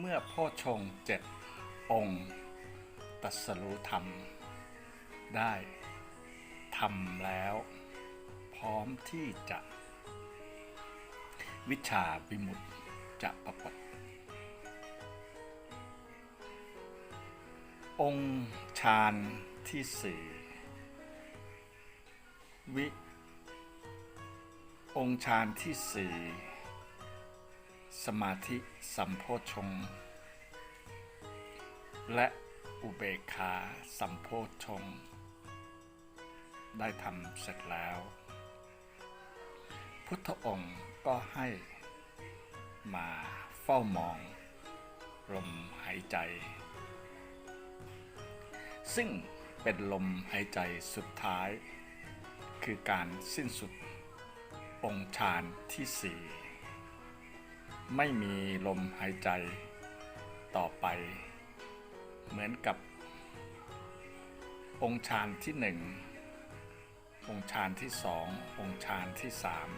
เมื่อพ่อชงเจ็ดองค์ตัสรู้ธรรม ได้ทำแล้ว พร้อมที่จะ วิชาวิมุตจะปรากฏองค์ฌานที่สี่วิ องค์ฌานที่สี่ สมาธิสัมโพชฌงค์และอุเบกขาสัมโพชฌงค์ได้ทำเสร็จแล้ว พุทธองค์ก็ให้มาเฝ้ามองลมหายใจ ซึ่งเป็นลมหายใจสุดท้าย คือการสิ้นสุดองค์ฌานที่สี่ ไม่มีลมหายใจต่อไป เหมือนกับ องค์ฌานที่หนึ่งองค์ฌานที่สององค์ฌานที่สาม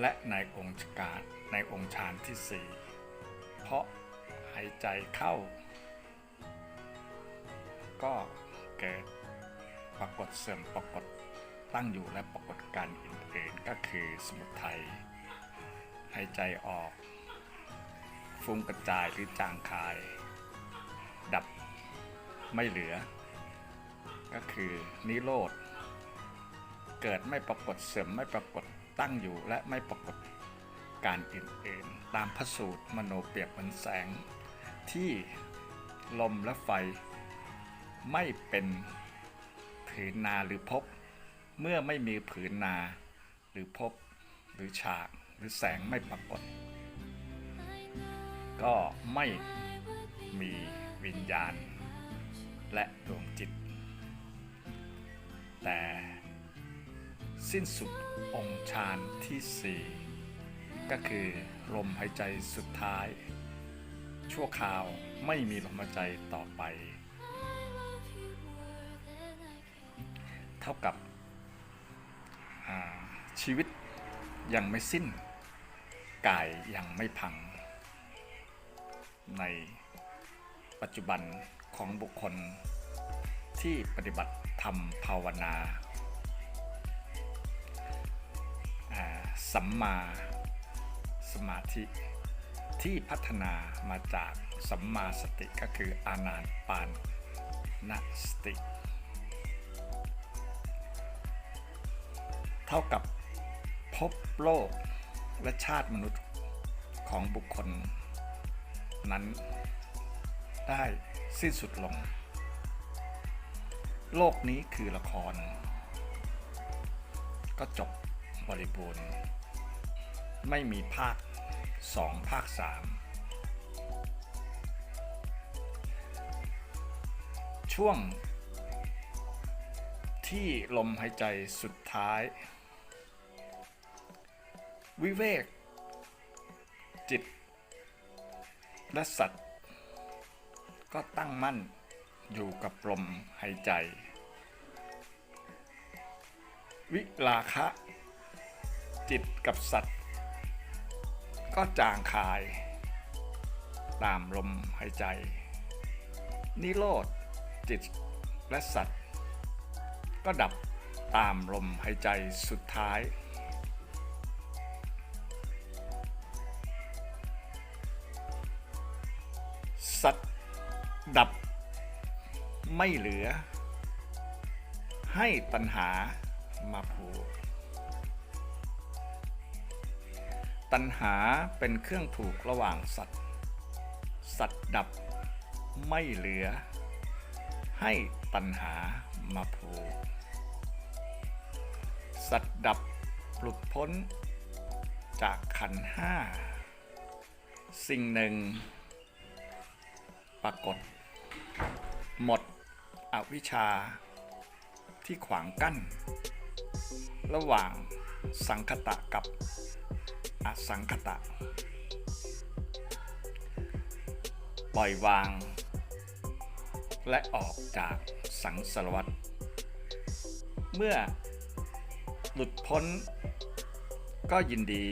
และในองค์กาในองค์ฌานที่สี่เพราะหายใจเข้า ก็เกิดปรากฏเสื่อมปรากฏ ตั้งอยู่และปรากฏการณ์อื่นๆก็คือสมุทัยหายใจออก ฟุ้งกระจายหรือจางคาย ดับไม่เหลือ ก็คือนิโรธเกิดไม่ปรากฏเสื่อมไม่ปรากฏตั้งอยู่และไม่ปรากฏการอื่นๆตามพระสูตรมโนเปรียบเหมือนแสง ที่ลมและไฟ ไม่เป็นผืนนาหรือภพ เมื่อไม่มีผืนนา หรือภพหรือฉากหรือแสงไม่ปรากฏ ก็ไม่มีวิญญาณ และดวงจิต แต่สิ้นสุดองค์ฌานที่สี่ก็คือลมหายใจสุดท้าย ชั่วคราวไม่มีลมหายใจต่อไป เท่ากับ ชีวิตยังไม่สิ้น กายยังไม่พัง ในปัจจุบันของบุคคล ที่ปฏิบัติธรรมภาวนาสัมมาสมาธิที่พัฒนามาจากสัมมาสติก็คืออานาปานนสติ เท่ากับ พบโลก และชาติมนุษย์ของบุคคล นั้นได้สิ้นสุดลง โลกนี้คือละคร ก็จบบริบูรณ์ ไม่มีภาคสองภาคสามช่วงที่ลมหายใจสุดท้าย วิเวก จิต และสัตว์ ก็ตั้งมั่นอยู่กับลมหายใจ วิลาคะ จิตกับสัตว์ ก็จางคาย ตามลมหายใจ นิโรธ จิตและสัตว์ ก็ดับตามลมหายใจสุดท้าย ดับไม่เหลือ ให้ตัณหามาผูกตัณหาเป็นเครื่องผูกระหว่างสัตว์ สัตว์ดับไม่เหลือ ให้ตัณหามาผูกสัตว์ดับหลุดพ้นจากขันห้า สิ่งหนึ่ง ปรากฏ หมดอวิชชา ที่ขวางกั้น ระหว่างสังคตะกับอสังคตะ ปล่อยวาง และออกจากสังสารวัฏเมื่อหลุดพ้นก็ยินดี